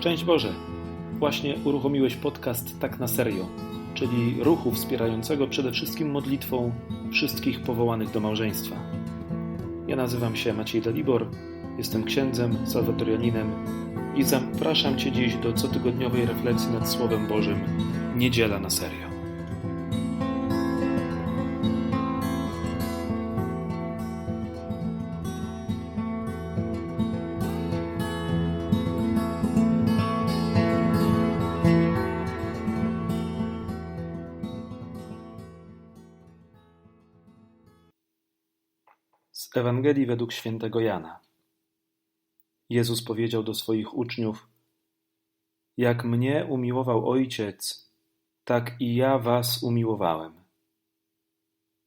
Szczęść Boże! Właśnie uruchomiłeś podcast Tak na Serio, czyli ruchu wspierającego przede wszystkim modlitwą wszystkich powołanych do małżeństwa. Ja nazywam się Maciej Dalibor, jestem księdzem, salwatorianinem i zapraszam Cię dziś do cotygodniowej refleksji nad Słowem Bożym Niedziela na Serio. Z Ewangelii według świętego Jana. Jezus powiedział do swoich uczniów: Jak mnie umiłował Ojciec, tak i ja was umiłowałem.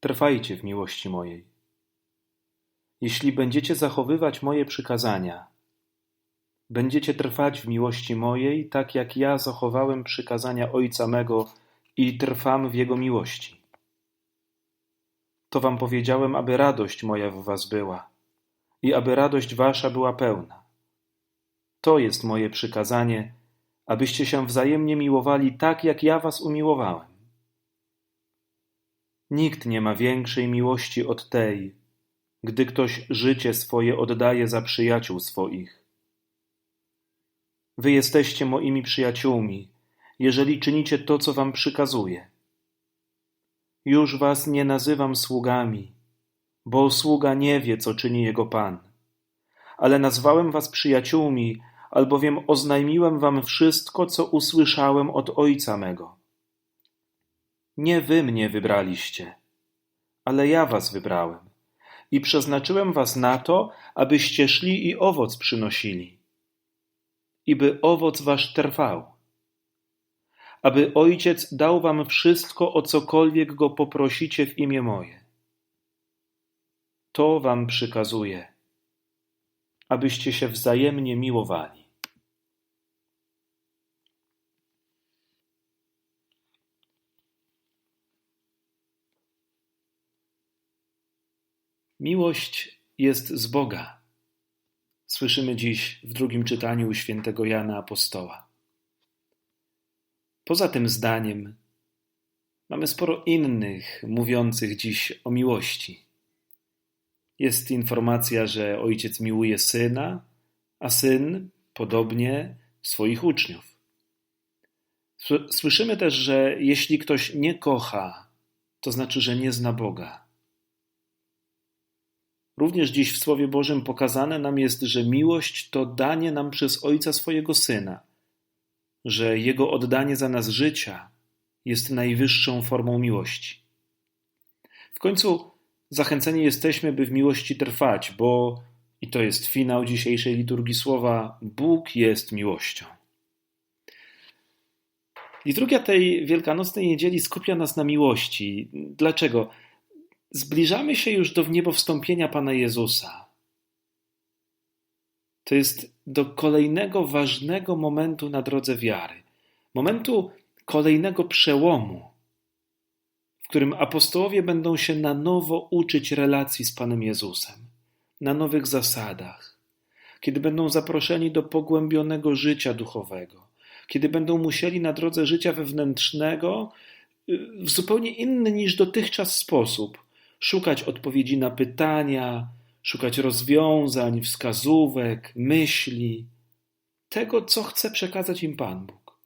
Trwajcie w miłości mojej. Jeśli będziecie zachowywać moje przykazania, będziecie trwać w miłości mojej, tak jak ja zachowałem przykazania Ojca mego i trwam w jego miłości. To wam powiedziałem, aby radość moja w was była i aby radość wasza była pełna. To jest moje przykazanie, abyście się wzajemnie miłowali tak, jak ja was umiłowałem. Nikt nie ma większej miłości od tej, gdy ktoś życie swoje oddaje za przyjaciół swoich. Wy jesteście moimi przyjaciółmi, jeżeli czynicie to, co wam przykazuję. Już was nie nazywam sługami, bo sługa nie wie, co czyni jego pan. Ale nazwałem was przyjaciółmi, albowiem oznajmiłem wam wszystko, co usłyszałem od Ojca mego. Nie wy mnie wybraliście, ale ja was wybrałem i przeznaczyłem was na to, abyście szli i owoc przynosili, i by owoc wasz trwał aby Ojciec dał wam wszystko, o cokolwiek go poprosicie w imię moje. To wam przykazuję, abyście się wzajemnie miłowali. Miłość jest z Boga. Słyszymy dziś w drugim czytaniu świętego Jana Apostoła. Poza tym zdaniem mamy sporo innych mówiących dziś o miłości. Jest informacja, że ojciec miłuje syna, a syn podobnie swoich uczniów. Słyszymy też, że jeśli ktoś nie kocha, to znaczy, że nie zna Boga. Również dziś w Słowie Bożym pokazane nam jest, że miłość to danie nam przez Ojca swojego Syna że Jego oddanie za nas życia jest najwyższą formą miłości. W końcu zachęceni jesteśmy, by w miłości trwać, bo, i to jest finał dzisiejszej liturgii słowa, Bóg jest miłością. Liturgia tej wielkanocnej niedzieli skupia nas na miłości. Dlaczego? Zbliżamy się już do wniebowstąpienia Pana Jezusa. To jest do kolejnego ważnego momentu na drodze wiary, momentu kolejnego przełomu, w którym apostołowie będą się na nowo uczyć relacji z Panem Jezusem, na nowych zasadach, kiedy będą zaproszeni do pogłębionego życia duchowego, kiedy będą musieli na drodze życia wewnętrznego y, w zupełnie inny niż dotychczas sposób szukać odpowiedzi na pytania, szukać rozwiązań, wskazówek, myśli, tego, co chce przekazać im Pan Bóg.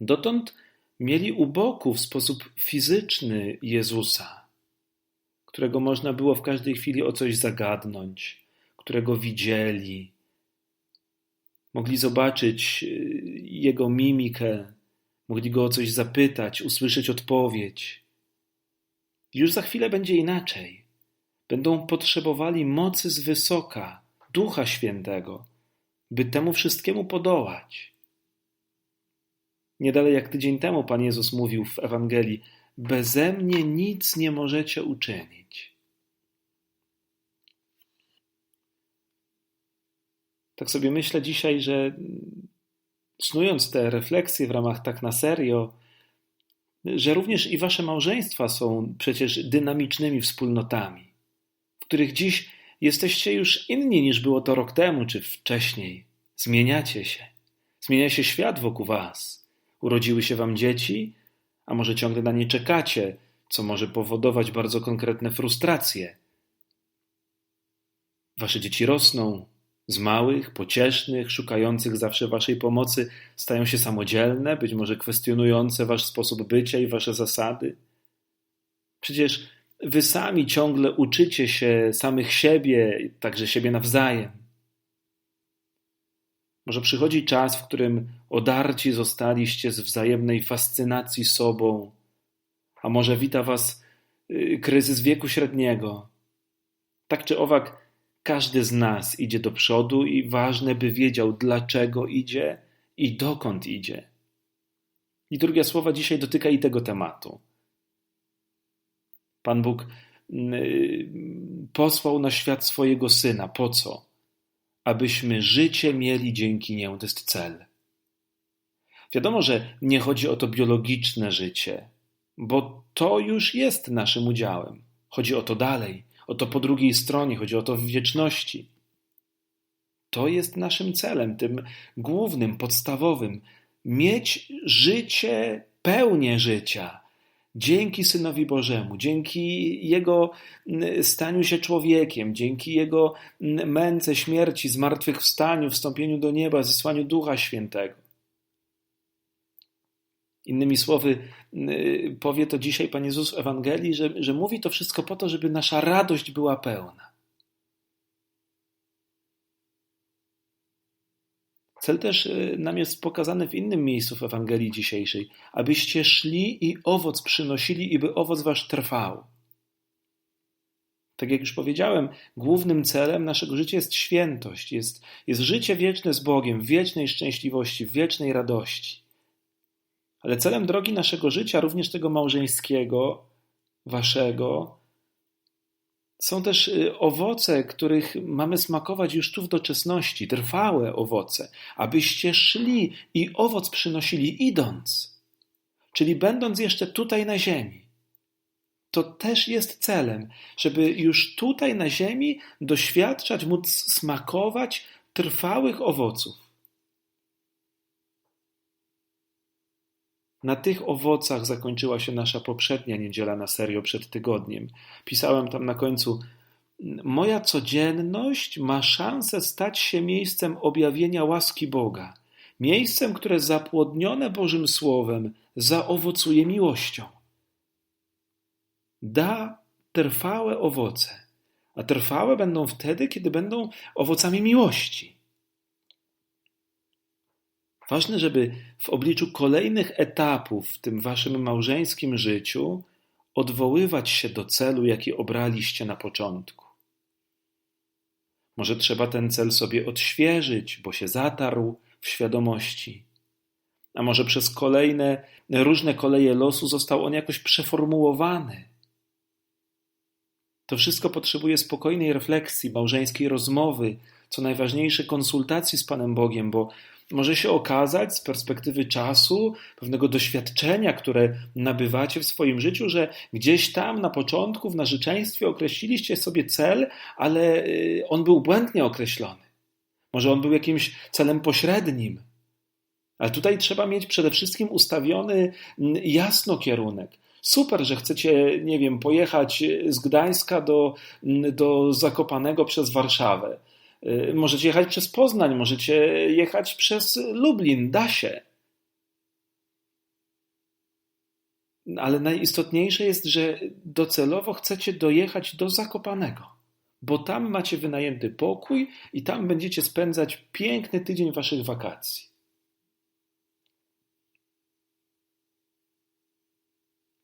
Dotąd mieli u boku w sposób fizyczny Jezusa, którego można było w każdej chwili o coś zagadnąć, którego widzieli. Mogli zobaczyć y, jego mimikę, mogli go o coś zapytać, usłyszeć odpowiedź. Już za chwilę będzie inaczej będą potrzebowali mocy z wysoka, Ducha Świętego, by temu wszystkiemu podołać. Nie dalej jak tydzień temu Pan Jezus mówił w Ewangelii: Beze mnie nic nie możecie uczynić. Tak sobie myślę dzisiaj, że snując te refleksje w ramach tak na serio, że również i wasze małżeństwa są przecież dynamicznymi wspólnotami których dziś jesteście już inni niż było to rok temu czy wcześniej. Zmieniacie się. Zmienia się świat wokół Was. Urodziły się Wam dzieci, a może ciągle na nie czekacie, co może powodować bardzo konkretne frustracje. Wasze dzieci rosną, z małych, pociesznych, szukających zawsze Waszej pomocy, stają się samodzielne, być może kwestionujące Wasz sposób bycia i Wasze zasady. Przecież Wy sami ciągle uczycie się samych siebie, także siebie nawzajem. Może przychodzi czas, w którym odarci zostaliście z wzajemnej fascynacji sobą, a może wita Was y, kryzys wieku średniego. Tak czy owak, każdy z nas idzie do przodu i ważne, by wiedział, dlaczego idzie i dokąd idzie. I drugie słowa dzisiaj dotyka i tego tematu. Pan Bóg y, posłał na świat swojego syna. Po co? Abyśmy życie mieli dzięki niemu. To jest cel. Wiadomo, że nie chodzi o to biologiczne życie, bo to już jest naszym udziałem. Chodzi o to dalej, o to po drugiej stronie, chodzi o to w wieczności. To jest naszym celem, tym głównym, podstawowym. Mieć życie, pełnię życia, dzięki Synowi Bożemu, dzięki Jego staniu się człowiekiem, dzięki Jego męce, śmierci, zmartwychwstaniu, wstąpieniu do nieba, zesłaniu Ducha Świętego. Innymi słowy, y, powie to dzisiaj Pan Jezus w Ewangelii, że, że mówi to wszystko po to, żeby nasza radość była pełna. Cel też y, nam jest pokazany w innym miejscu w Ewangelii dzisiejszej, abyście szli i owoc przynosili, i by owoc wasz trwał. Tak jak już powiedziałem, głównym celem naszego życia jest świętość, jest, jest życie wieczne z Bogiem, w wiecznej szczęśliwości, w wiecznej radości. Ale celem drogi naszego życia, również tego małżeńskiego, waszego, są też y, owoce, których mamy smakować już tu w doczesności, trwałe owoce, abyście szli i owoc przynosili idąc, czyli będąc jeszcze tutaj na ziemi. To też jest celem, żeby już tutaj na ziemi doświadczać, móc smakować trwałych owoców. Na tych owocach zakończyła się nasza poprzednia niedziela na serio przed tygodniem. Pisałem tam na końcu: Moja codzienność ma szansę stać się miejscem objawienia łaski Boga, miejscem, które zapłodnione Bożym Słowem zaowocuje miłością. Da trwałe owoce, a trwałe będą wtedy, kiedy będą owocami miłości. Ważne, żeby w obliczu kolejnych etapów w tym waszym małżeńskim życiu odwoływać się do celu, jaki obraliście na początku. Może trzeba ten cel sobie odświeżyć, bo się zatarł w świadomości. A może przez kolejne, różne koleje losu został on jakoś przeformułowany. To wszystko potrzebuje spokojnej refleksji, małżeńskiej rozmowy, co najważniejsze konsultacji z Panem Bogiem, bo może się okazać z perspektywy czasu, pewnego doświadczenia, które nabywacie w swoim życiu, że gdzieś tam na początku w narzeczeństwie określiliście sobie cel, ale y, on był błędnie określony. Może on był jakimś celem pośrednim. Ale tutaj trzeba mieć przede wszystkim ustawiony mm, jasno kierunek. Super, że chcecie, nie wiem, pojechać z Gdańska do, mm, do Zakopanego przez Warszawę możecie jechać przez Poznań, możecie jechać przez Lublin, da się. Ale najistotniejsze jest, że docelowo chcecie dojechać do Zakopanego, bo tam macie wynajęty pokój i tam będziecie spędzać piękny tydzień waszych wakacji.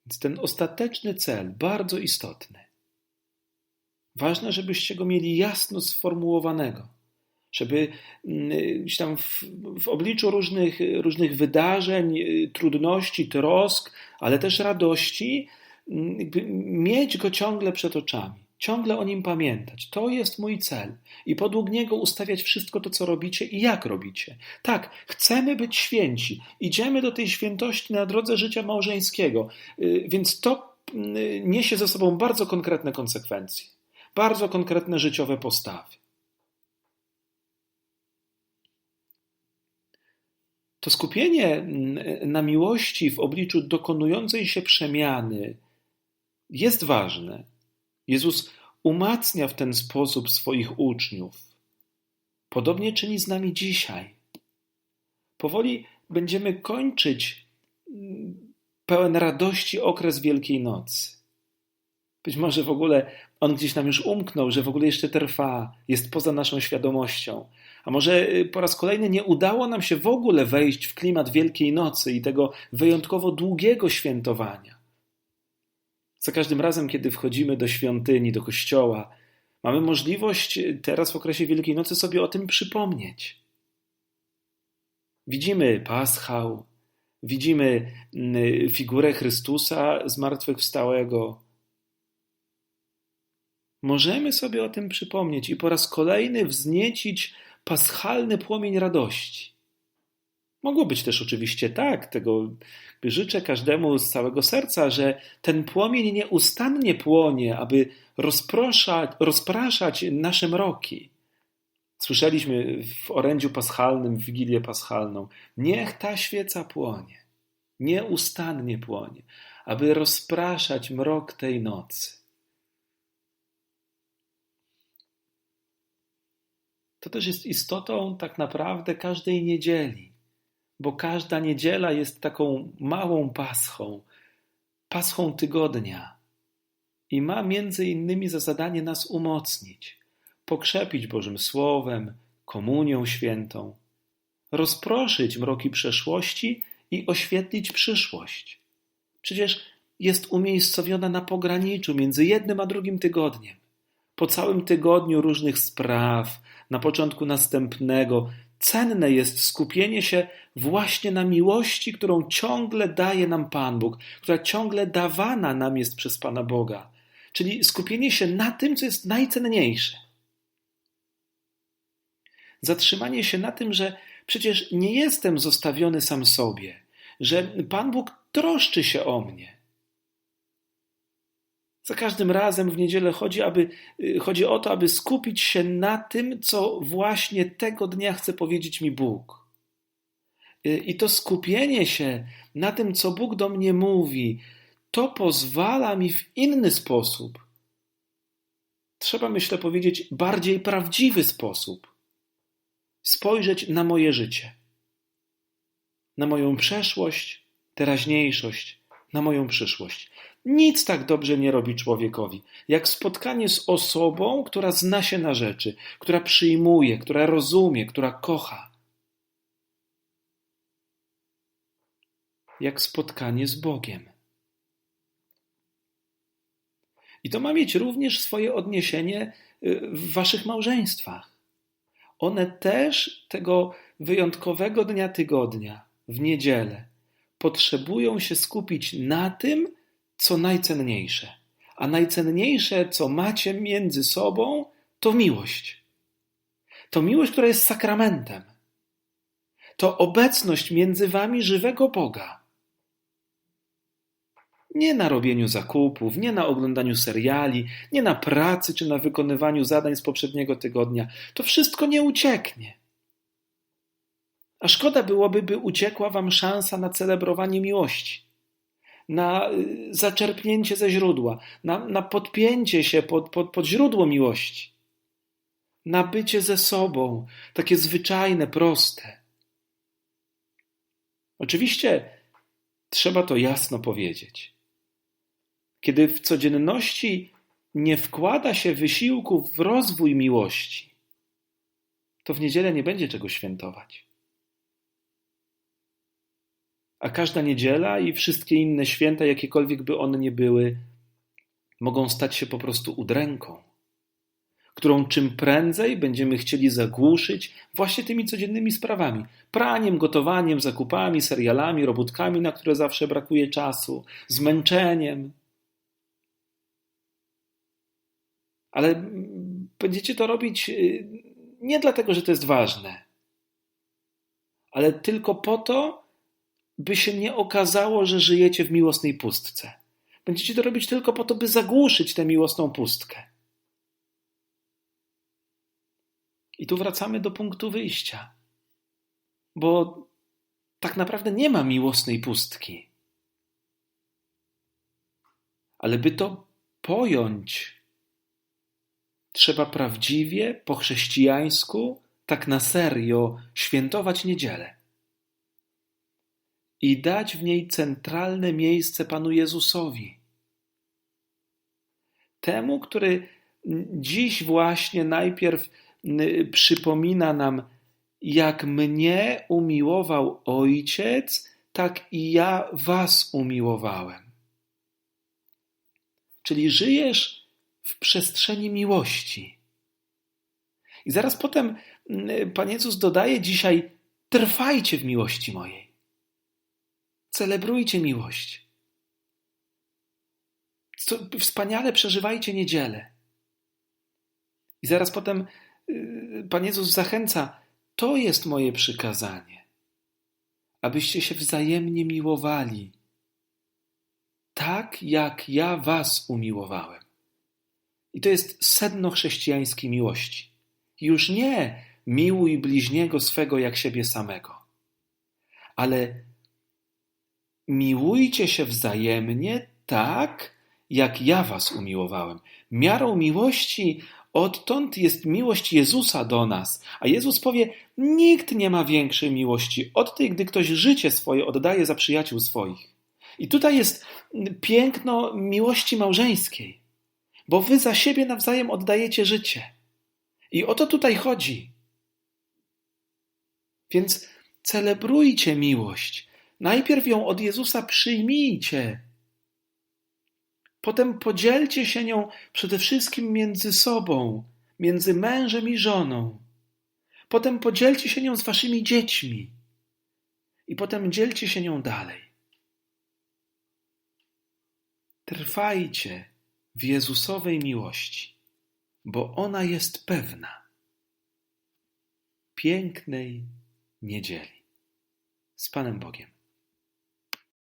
Więc ten ostateczny cel, bardzo istotny. Ważne, żebyście go mieli jasno sformułowanego, żeby mm, tam w, w obliczu różnych, różnych wydarzeń, y, trudności, trosk, ale też radości, mm, mieć go ciągle przed oczami, ciągle o nim pamiętać. To jest mój cel i podług niego ustawiać wszystko to, co robicie i jak robicie. Tak, chcemy być święci, idziemy do tej świętości na drodze życia małżeńskiego, y, więc to y, niesie ze sobą bardzo konkretne konsekwencje bardzo konkretne życiowe postawy. To skupienie na miłości w obliczu dokonującej się przemiany jest ważne. Jezus umacnia w ten sposób swoich uczniów. Podobnie czyni z nami dzisiaj. Powoli będziemy kończyć mm, pełen radości okres Wielkiej Nocy. Być może w ogóle on gdzieś nam już umknął, że w ogóle jeszcze trwa, jest poza naszą świadomością. A może y, po raz kolejny nie udało nam się w ogóle wejść w klimat Wielkiej Nocy i tego wyjątkowo długiego świętowania. Za każdym razem, kiedy wchodzimy do świątyni, do kościoła, mamy możliwość y, teraz w okresie Wielkiej Nocy sobie o tym przypomnieć. Widzimy paschał, widzimy y, figurę Chrystusa zmartwychwstałego, możemy sobie o tym przypomnieć i po raz kolejny wzniecić paschalny płomień radości. Mogło być też oczywiście tak, tego życzę każdemu z całego serca, że ten płomień nieustannie płonie, aby rozpraszać, rozpraszać nasze mroki. Słyszeliśmy w orędziu paschalnym, w Wigilię paschalną, niech ta świeca płonie, nieustannie płonie, aby rozpraszać mrok tej nocy. To też jest istotą tak naprawdę każdej niedzieli, bo każda niedziela jest taką małą paschą, paschą tygodnia i ma między innymi za zadanie nas umocnić, pokrzepić Bożym Słowem, komunią świętą, rozproszyć mroki przeszłości i oświetlić przyszłość. Przecież jest umiejscowiona na pograniczu między jednym a drugim tygodniem. Po całym tygodniu różnych spraw, na początku następnego, cenne jest skupienie się właśnie na miłości, którą ciągle daje nam Pan Bóg, która ciągle dawana nam jest przez Pana Boga. Czyli skupienie się na tym, co jest najcenniejsze. Zatrzymanie się na tym, że przecież nie jestem zostawiony sam sobie, że Pan Bóg troszczy się o mnie, za każdym razem w niedzielę chodzi, aby, y, chodzi o to, aby skupić się na tym, co właśnie tego dnia chce powiedzieć mi Bóg. Y, I to skupienie się na tym, co Bóg do mnie mówi, to pozwala mi w inny sposób, trzeba myślę powiedzieć, bardziej prawdziwy sposób, spojrzeć na moje życie, na moją przeszłość, teraźniejszość, na moją przyszłość. Nic tak dobrze nie robi człowiekowi, jak spotkanie z osobą, która zna się na rzeczy, która przyjmuje, która rozumie, która kocha. Jak spotkanie z Bogiem. I to ma mieć również swoje odniesienie y, w waszych małżeństwach. One też tego wyjątkowego dnia tygodnia, w niedzielę, potrzebują się skupić na tym, co najcenniejsze. A najcenniejsze, co macie między sobą, to miłość. To miłość, która jest sakramentem. To obecność między wami żywego Boga. Nie na robieniu zakupów, nie na oglądaniu seriali, nie na pracy czy na wykonywaniu zadań z poprzedniego tygodnia. To wszystko nie ucieknie. A szkoda byłoby, by uciekła wam szansa na celebrowanie miłości na y, zaczerpnięcie ze źródła, na, na podpięcie się pod, pod, pod źródło miłości, na bycie ze sobą, takie zwyczajne, proste. Oczywiście trzeba to jasno powiedzieć. Kiedy w codzienności nie wkłada się wysiłku w rozwój miłości, to w niedzielę nie będzie czego świętować a każda niedziela i wszystkie inne święta, jakiekolwiek by one nie były, mogą stać się po prostu udręką, którą czym prędzej będziemy chcieli zagłuszyć właśnie tymi codziennymi sprawami praniem, gotowaniem, zakupami, serialami, robótkami, na które zawsze brakuje czasu, zmęczeniem. Ale będziecie to robić y, nie dlatego, że to jest ważne, ale tylko po to, by się nie okazało, że żyjecie w miłosnej pustce. Będziecie to robić tylko po to, by zagłuszyć tę miłosną pustkę. I tu wracamy do punktu wyjścia. Bo tak naprawdę nie ma miłosnej pustki. Ale by to pojąć, trzeba prawdziwie, po chrześcijańsku, tak na serio świętować niedzielę i dać w niej centralne miejsce Panu Jezusowi. Temu, który dziś właśnie najpierw przypomina nam, jak mnie umiłował Ojciec, tak i ja Was umiłowałem. Czyli żyjesz w przestrzeni miłości. I zaraz potem Pan Jezus dodaje dzisiaj: trwajcie w miłości mojej. Celebrujcie miłość. Wspaniale przeżywajcie niedzielę. I zaraz potem y, Pan Jezus zachęca: To jest moje przykazanie, abyście się wzajemnie miłowali, tak jak ja Was umiłowałem. I to jest sedno chrześcijańskiej miłości. Już nie miłuj bliźniego swego jak siebie samego, ale miłujcie się wzajemnie tak, jak ja was umiłowałem. Miarą miłości odtąd jest miłość Jezusa do nas. A Jezus powie: Nikt nie ma większej miłości od tej, gdy ktoś życie swoje oddaje za przyjaciół swoich. I tutaj jest piękno miłości małżeńskiej, bo wy za siebie nawzajem oddajecie życie. I o to tutaj chodzi. Więc celebrujcie miłość. Najpierw ją od Jezusa przyjmijcie. Potem podzielcie się nią przede wszystkim między sobą, między mężem i żoną. Potem podzielcie się nią z waszymi dziećmi. I potem dzielcie się nią dalej. Trwajcie w Jezusowej miłości, bo ona jest pewna. Pięknej niedzieli. Z Panem Bogiem.